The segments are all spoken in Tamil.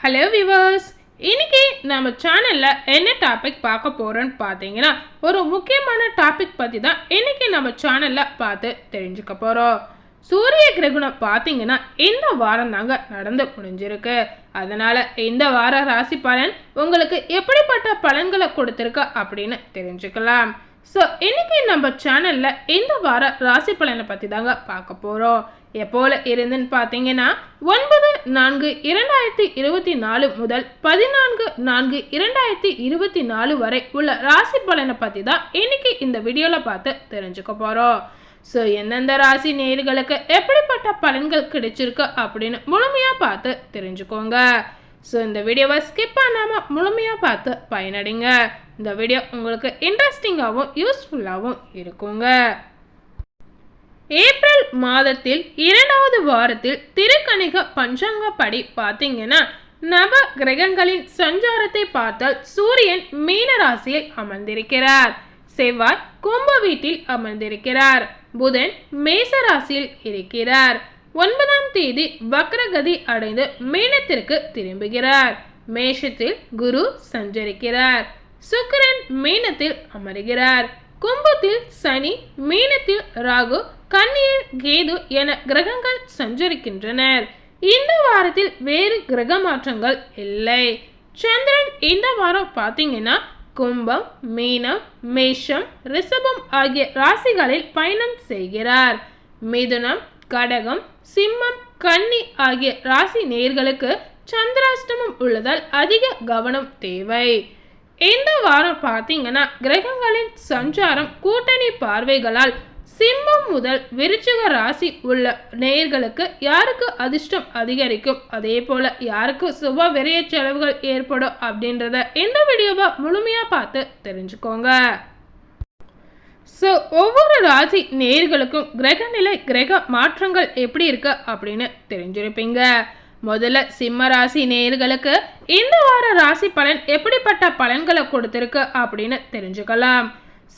ஹலோ விவர்ஸ் இன்னைக்கு நம்ம சேனலில் என்ன டாபிக் பார்க்க போகிறோன்னு பார்த்தீங்கன்னா ஒரு முக்கியமான டாபிக் பற்றி தான் இன்னைக்கு நம்ம சேனலில் பார்த்து தெரிஞ்சுக்க போகிறோம் சூரிய கிரகணம் பார்த்தீங்கன்னா இந்த வாரம் தாங்க நடந்து முடிஞ்சிருக்கு. அதனால் இந்த வார ராசி பலன் உங்களுக்கு எப்படிப்பட்ட பலன்களை கொடுத்துருக்கு அப்படின்னு தெரிஞ்சுக்கலாம். ஸோ இன்னைக்கு நம்ம சேனலில் இந்த வார ராசி பலனை பற்றி தாங்க பார்க்க போகிறோம் எப்போல இருந்துன்னு பார்த்தீங்கன்னா ஒன்பது நான்கு இரண்டாயிரத்தி இருபத்தி நாலு முதல் பதினான்கு நான்கு இரண்டாயிரத்தி இருபத்தி நாலு வரை உள்ள ராசி பலனை பற்றி தான் இன்னைக்கு இந்த வீடியோவில் பார்த்து தெரிஞ்சுக்க போகிறோம் ஸோ எந்தெந்த ராசி நேர்களுக்கு எப்படிப்பட்ட பலன்கள் கிடைச்சிருக்கு அப்படின்னு முழுமையாக பார்த்து தெரிஞ்சுக்கோங்க. ஸோ இந்த வீடியோவை ஸ்கிப் பண்ணாமல் முழுமையாக பார்த்து பயனடைங்க. இந்த வீடியோ உங்களுக்கு இன்ட்ரெஸ்டிங்காகவும் யூஸ்ஃபுல்லாகவும் இருக்குங்க. ஏப்ரல் மாதத்தில் இரண்டாவது வாரத்தில் திருக்கணிக பஞ்சாங்கப்படி பார்த்தீங்கன்னா நவ கிரகங்களின் சஞ்சாரத்தை பார்த்தால் சூரியன் மீன ராசியில் அமர்ந்திருக்கிறார். செவ்வாய் கும்ப வீட்டில் அமர்ந்திருக்கிறார். புதன் மேச ராசியில் இருக்கிறார். ஒன்பதாம் தேதி வக்ரகதி அடைந்து மீனத்திற்கு திரும்புகிறார். மேஷத்தில் குரு சஞ்சரிக்கிறார். சுக்கிரன் மீனத்தில் அமருகிறார். கும்பத்தில் சனி மீனத்தில் ராகு கன்னியில் கேது என கிரகங்கள் சஞ்சரிக்கின்றனர். இந்த வாரத்தில் வேறு கிரக மாற்றங்கள் இல்லை. சந்திரன் இந்த வாரம் பார்த்தீங்கன்னா கும்பம் மீனம் மேஷம் ரிஷபம் ஆகிய ராசிகளில் பயணம் செய்கிறார். மிதுனம் கடகம் சிம்மம் கன்னி ஆகிய ராசி நேர்களுக்கு சந்திராஷ்டமம் உள்ளதால் அதிக கவனம் தேவை. இந்த வாரம் பார்த்தீங்கன்னா கிரகங்களின் சஞ்சாரம் கூட்டணி பார்வைகளால் சிம்மம் முதல் விருச்சிக ராசி உள்ள நேயர்களுக்கு யாருக்கு அதிர்ஷ்டம் அதிகரிக்கும்? அதே போல யாருக்கு சுப விரைய செலவுகள் ஏற்படும் அப்படின்றத இந்த வீடியோவை முழுமையா பார்த்து தெரிஞ்சுக்கோங்க. ஸோ ஒவ்வொரு ராசி நேர்களுக்கும் கிரகநிலை கிரக மாற்றங்கள் எப்படி இருக்கு அப்படின்னு தெரிஞ்சிருப்பீங்க. முதல்ல சிம்ம ராசி நேர்களுக்கு இந்த வார ராசி பலன் எப்படிப்பட்ட பலன்களை கொடுத்துருக்கு அப்படின்னு தெரிஞ்சுக்கலாம்.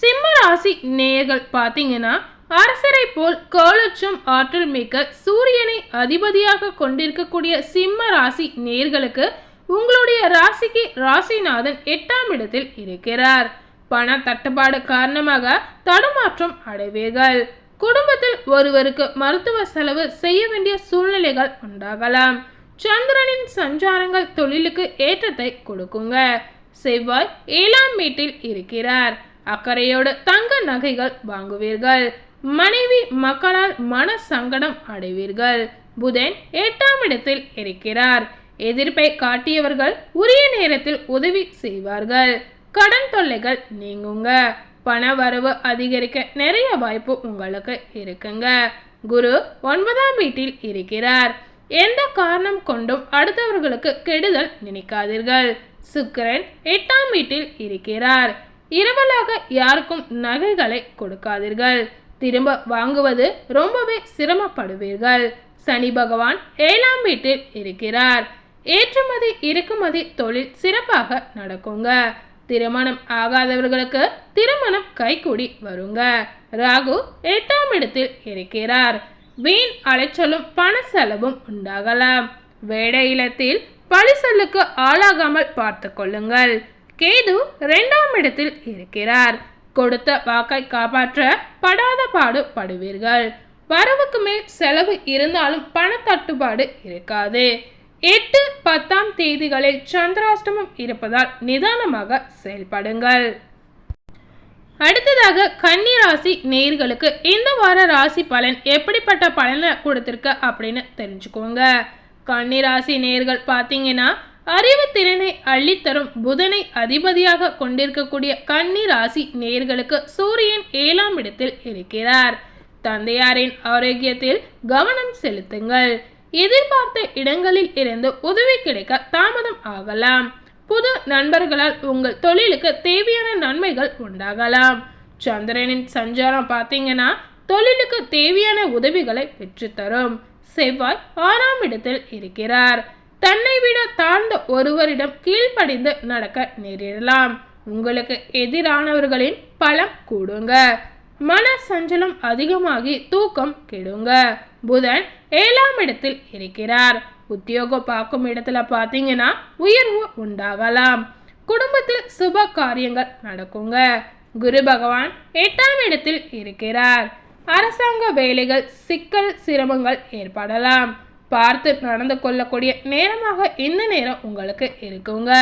சிம்ம ராசி நேர்கள் பார்த்தீங்கன்னா அரசரை போல் கோலச்சும் ஆற்றல் மிக்க சூரியனை அதிபதியாக கொண்டிருக்கக்கூடிய சிம்ம ராசி நேர்களுக்கு உங்களுடைய ராசிக்கு ராசிநாதன் எட்டாம் இடத்தில் இருக்கிறார். பண தட்டுப்பாடு காரணமாக தடுமாற்றம் அடைவீர்கள். குடும்பத்தில் ஒருவருக்கு மருத்துவ செலவு செய்ய வேண்டிய சூழ்நிலைகள் உண்டாகலாம். சந்திரனின் சஞ்சாரங்கள் தொழிலுக்கு ஏற்றத்தை கொடுக்குங்க. செவ்வாய் ஏழாம் வீட்டில் இருக்கிறார். அக்கறையோடு தங்க நகைகள் வாங்குவீர்கள். மனைவி மக்களால் மன சங்கடம் அடைவீர்கள். புதன் எட்டாம் இடத்தில் இருக்கிறார். எதிர்ப்பை காட்டியவர்கள் உரிய நேரத்தில் உதவி செய்வார்கள். கடன் தொல்லைகள் நீங்குங்க. பண வரவு அதிகரிக்க நிறைய வாய்ப்பு உங்களுக்கு இருக்குங்க. குரு ஒன்பதாம் வீட்டில் இருக்கிறார். எந்த காரணம் கொண்டும் அடுத்தவர்களுக்கு கெடுதல் நினைக்காதீர்கள். சுக்கரன் எட்டாம் வீட்டில் இருக்கிறார். இரவலாக யாருக்கும் நகைகளை கொடுக்காதீர்கள். திரும்ப வாங்குவது ரொம்பவே சிரமப்படுவீர்கள். சனி பகவான் ஏழாம் வீட்டில் இருக்கிறார். ஏற்றுமதி இறக்குமதி தொழில் சிறப்பாக நடக்குங்க. திருமணம் ஆகாதவர்களுக்கு திருமணம் கைகூடி வருங்க. ராகு எட்டாம் இடத்தில் இருக்கிறார். வீண் அலைச்சலும் பண செலவும் உண்டாகலாம். வேட இல்லத்தில் பழிசலுக்கு ஆளாகாமல் பார்த்து கொள்ளுங்கள். கேது இரண்டாம் இடத்தில் இருக்கிறார். கொடுத்த வாக்கை காப்பாற்ற படாத பாடு படுவீர்கள். வரவுக்கு மேல் செலவு இருந்தாலும் பண தட்டுப்பாடு இருக்காது. எட்டு பத்தாம் தேதிகளில் சந்திராஷ்டமம் இருப்பதால் நிதானமாக செயல்படுங்கள். அடுத்ததாக கன்னி ராசி நேர்களுக்கு இந்த வார ராசி பலன் எப்படிப்பட்ட பலனை கொடுத்திருக்க அப்படின்னு தெரிஞ்சுக்கோங்க. கன்னி ராசி நேர்கள் பார்த்தீங்கன்னா அறிவுத்திறனை அள்ளித்தரும் புதனை அதிபதியாக கொண்டிருக்கக்கூடிய கன்னி ராசி நேர்களுக்கு சூரியன் ஏழாம் இடத்தில் இருக்கிறார். தந்தையாரின் ஆரோக்கியத்தில் கவனம் செலுத்துங்கள். எதிர்பார்த்த இடங்களில் இருந்து உதவி கிடைக்க தாமதம் ஆகலாம். புது நண்பர்களால் உங்கள் தொழிலுக்கு தேவையான நன்மைகள் உண்டாகலாம். சந்திரனின் சஞ்சாரம் பார்த்தீங்கன்னா தொழிலுக்கு தேவையான உதவிகளை பெற்றுத்தரும். செவ்வாய் ஆறாம் இடத்தில் இருக்கிறார். தன்னை விட தாழ்ந்த ஒருவரிடம் கீழ்ப்படிந்து நடக்க நேரிடலாம். உங்களுக்கு எதிரானவர்களின் பலம் கூடுங்க. மன சஞ்சலம் அதிகமாகி தூக்கம் கெடுங்க. புதன் ஏழாம் இடத்தில் இருக்கிறார். உத்தியோகம் பார்க்கும் இடத்துல பார்த்தீங்கன்னா உயர்வு உண்டாகலாம். குடும்பத்தில் சுப காரியங்கள் நடக்குங்க. குரு பகவான் எட்டாம் இடத்தில் இருக்கிறார். அரசாங்க வேலைகள் சிக்கல் சிரமங்கள் ஏற்படலாம். பார்த்து நடந்து கொள்ளக்கூடிய நேரமாக இந்த நேரம் உங்களுக்கு இருக்குங்க.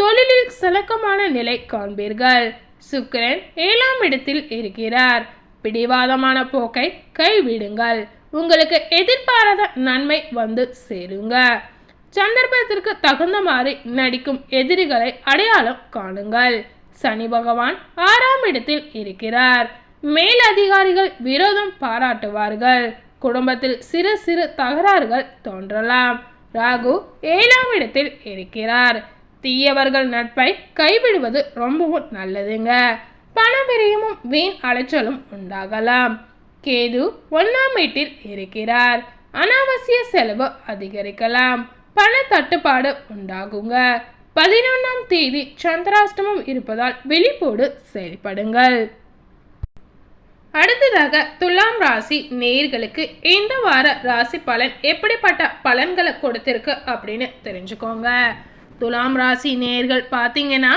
தொழிலில் சிலக்கமான நிலை காண்பீர்கள். சுக்கிரன் ஏழாம் இடத்தில் இருக்கிறார். பிடிவாதமான போக்கை கைவிடுங்கள். உங்களுக்கு எதிர்பாராத நன்மை வந்து சேருங்க. சந்தர்ப்பத்திற்கு தகுந்த மாதிரி நடிக்கும் எதிரிகளை அடையாளம் காணுங்கள். சனி பகவான் ஆறாம் இடத்தில் இருக்கிறார். மேலதிகாரிகள் விரோதம் பாராட்டுவார்கள். குடும்பத்தில் சிறு சிறு தகராறுகள் தோன்றலாம். ராகு ஏழாம் இடத்தில் இருக்கிறார். தீயவர்கள் நட்பை கைவிடுவது ரொம்பவும் நல்லதுங்க. பணப்பிரியமும் வீண் அலைச்சலும் உண்டாகலாம். கேது ஒன்றாம் வீட்டில் இருக்கிறார். அனாவசிய செலவு அதிகரிக்கலாம். பண தட்டுப்பாடு உண்டாகுங்க. பதினொன்றாம் தேதி சந்திராஷ்டமம் இருப்பதால் வெளிப்போடு செயல்படுங்கள். அடுத்ததாக துலாம் ராசி நேர்களுக்கு இந்த வார ராசி பலன் எப்படிப்பட்ட பலன்களை கொடுத்திருக்கு அப்படின்னு தெரிஞ்சுக்கோங்க. துலாம் ராசி நேர்கள் பார்த்தீங்கன்னா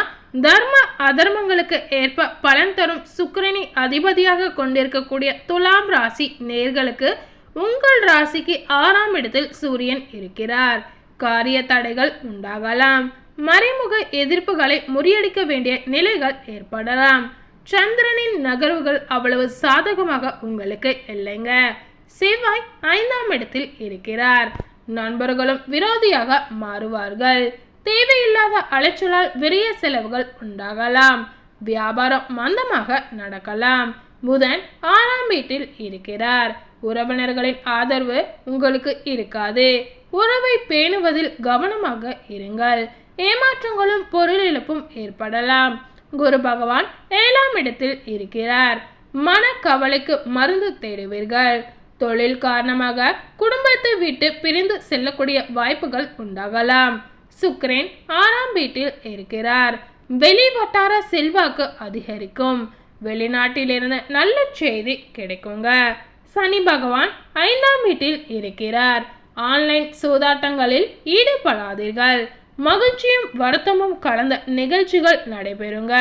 தர்ம அதர்மங்களுக்கு ஏற்ப பலன் தரும் சுக்கிரனை அதிபதியாக கொண்டிருக்கக்கூடிய துலாம் ராசி நேர்களுக்கு உங்கள் ராசிக்கு ஆறாம் இடத்தில் சூரியன் இருக்கிறார். காரிய தடைகள் உண்டாகலாம். மறைமுக எதிர்ப்புகளை முறியடிக்க வேண்டிய நிலைகள் ஏற்படலாம். சந்திரனின் நகர்வுகள் அவ்வளவு சாதகமாக உங்களுக்கு இல்லைங்க. செவ்வாய் ஐந்தாம் இடத்தில் இருக்கிறார். நண்பர்களும் விரோதியாக மாறுவார்கள். தேவையில்லாத அலைச்சலால் விரிய செலவுகள் உண்டாகலாம். வியாபாரம் மந்தமாக நடக்கலாம். புதன் ஆறாம் வீட்டில் இருக்கிறார். உறவினர்களின் ஆதரவு உங்களுக்கு இருக்காது. உறவை பேணுவதில் கவனமாக இருங்கள். ஏமாற்றங்களும் பொருள் இழப்பும் ஏற்படலாம். குரு பகவான் ஏழாம் இடத்தில் இருக்கிறார். மனக்கவலைக்கு மருந்து தேடுவீர்கள். தொழில் காரணமாக குடும்பத்தை விட்டு பிரிந்து செல்லக்கூடிய வாய்ப்புகள் உண்டாகலாம். சுக்ரேன் ஆறாம் வீட்டில் இருக்கிறார். வெளி வட்டார செல்வாக்கு அதிகரிக்கும். வெளிநாட்டிலிருந்து நல்ல செய்தி கிடைக்குங்க. சனி பகவான் ஐந்தாம் வீட்டில் இருக்கிறார். ஆன்லைன் சூதாட்டங்களில் ஈடுபடாதீர்கள். மகிழ்ச்சியும் வருத்தமும் கலந்த நிகழ்ச்சிகள் நடைபெறுங்க.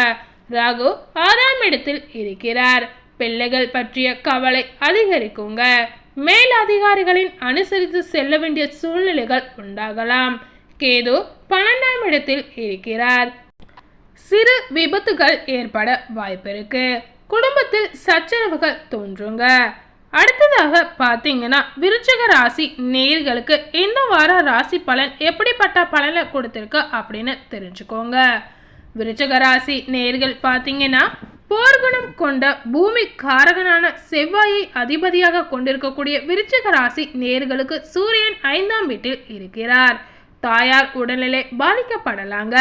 ராகு ஆறாம் இடத்தில் இருக்கிறார். பிள்ளைகள் பற்றிய கவலை அதிகரிக்குங்க. மேலதிகாரிகளின் அனுசரித்து செல்ல வேண்டிய சூழ்நிலைகள் உண்டாகலாம். கேது பன்னெண்டாம் இடத்தில் இருக்கிறார். சிறு விபத்துகள் ஏற்பட வாய்ப்பிருக்கு. குடும்பத்தில் சச்சரவுகள் தோன்றுங்க. அடுத்ததாக பார்த்தீங்கன்னா விருச்சக ராசி நேர்களுக்கு இந்த வார ராசி பலன் எப்படிப்பட்ட பலனை கொடுத்துருக்கு அப்படின்னு தெரிஞ்சுக்கோங்க. விருச்சக ராசி நேர்கள் பார்த்தீங்கன்னா போர்குணம் கொண்ட பூமி காரகனான செவ்வாயை அதிபதியாக கொண்டிருக்கக்கூடிய விருச்சிக ராசி நேர்களுக்கு சூரியன் ஐந்தாம் வீட்டில் இருக்கிறார். தாயார் உடல்நிலை பாதிக்கப்படலாங்க.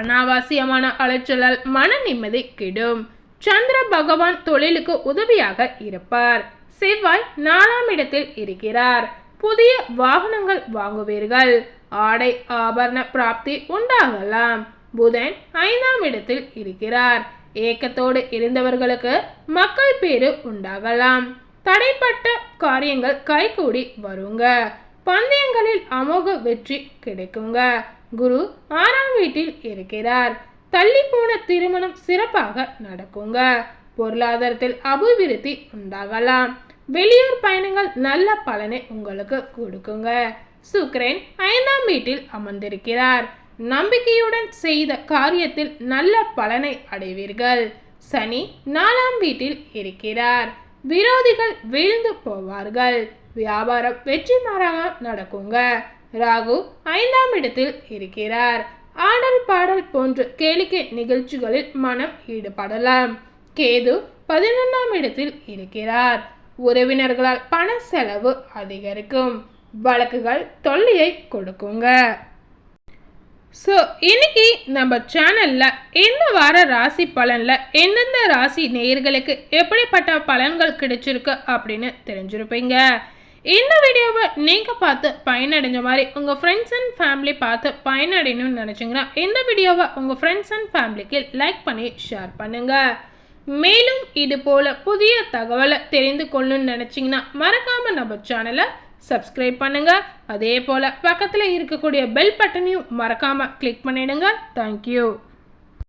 அனாவாசியமான அலைச்சலால் மன நிம்மதி கெடும். சந்திர பகவான் தொழிலுக்கு உதவியாக இருப்பார். செவ்வாய் நாலாம் இடத்தில் இருக்கிறார். புதிய வாகனங்கள் வாங்குவீர்கள். ஆடை ஆபரண பிராப்தி உண்டாகலாம். புதன் ஐந்தாம் இடத்தில் இருக்கிறார். ஏக்கத்தோடு இருந்தவர்களுக்கு மக்கள் பேரு உண்டாகலாம். தடைப்பட்ட காரியங்கள் கைகூடி வருங்க. பந்தயங்களில் அமோக வெற்றி கிடைக்குங்க. குரு ஆறாம் வீட்டில் இருக்கிறார். தள்ளி போன திருமணம் சிறப்பாக நடக்குங்க. பொருளாதாரத்தில் அபிவிருத்தி உண்டாகலாம். வெளியூர் பயணங்கள் நல்ல பலனை உங்களுக்கு கொடுக்குங்க. சுக்ரேன் ஐந்தாம் வீட்டில் அமர்ந்திருக்கிறார். நம்பிக்கையுடன் செய்த காரியத்தில் நல்ல பலனை அடைவீர்கள். சனி நாலாம் வீட்டில் இருக்கிறார். விரோதிகள் வீழ்ந்து போவார்கள். வியாபாரம் வெற்றிமாறாக நடக்குங்க. ராகு ஐந்தாம் இடத்தில் இருக்கிறார். ஆடல் பாடல் போன்ற கேளிக்கை நிகழ்ச்சிகளில் மனம் ஈடுபடலாம். கேது பதினொன்றாம் இடத்தில் இருக்கிறார். உறவினர்களால் பண செலவு அதிகரிக்கும். வழக்குகள் தொல்லையை கொடுக்குங்க. ஸோ இன்னைக்கு நம்ம சேனலில் இந்த வார ராசி பலனில் எந்தெந்த ராசி நேயர்களுக்கு எப்படிப்பட்ட பலன்கள் கிடைச்சிருக்கு அப்படின்னு தெரிஞ்சிருப்பீங்க. இந்த வீடியோவை நீங்கள் பார்த்து பயனடைஞ்ச மாதிரி உங்கள் ஃப்ரெண்ட்ஸ் அண்ட் ஃபேமிலி பார்த்து பயனடையணும்னு நினச்சிங்கன்னா இந்த வீடியோவை உங்கள் ஃப்ரெண்ட்ஸ் அண்ட் ஃபேமிலிக்கு லைக் பண்ணி ஷேர் பண்ணுங்கள் மேலும் இது போல் புதிய தகவலை தெரிந்து கொள்ளணும்னு நினச்சிங்கன்னா மறக்காமல் நம்ம சேனலை சப்ஸ்கிரைப் பண்ணுங்க. அதே போல் பக்கத்தில் இருக்கக்கூடிய பெல் பட்டனையும் மறக்காமல் கிளிக் பண்ணிடுங்க. தேங்க்யூ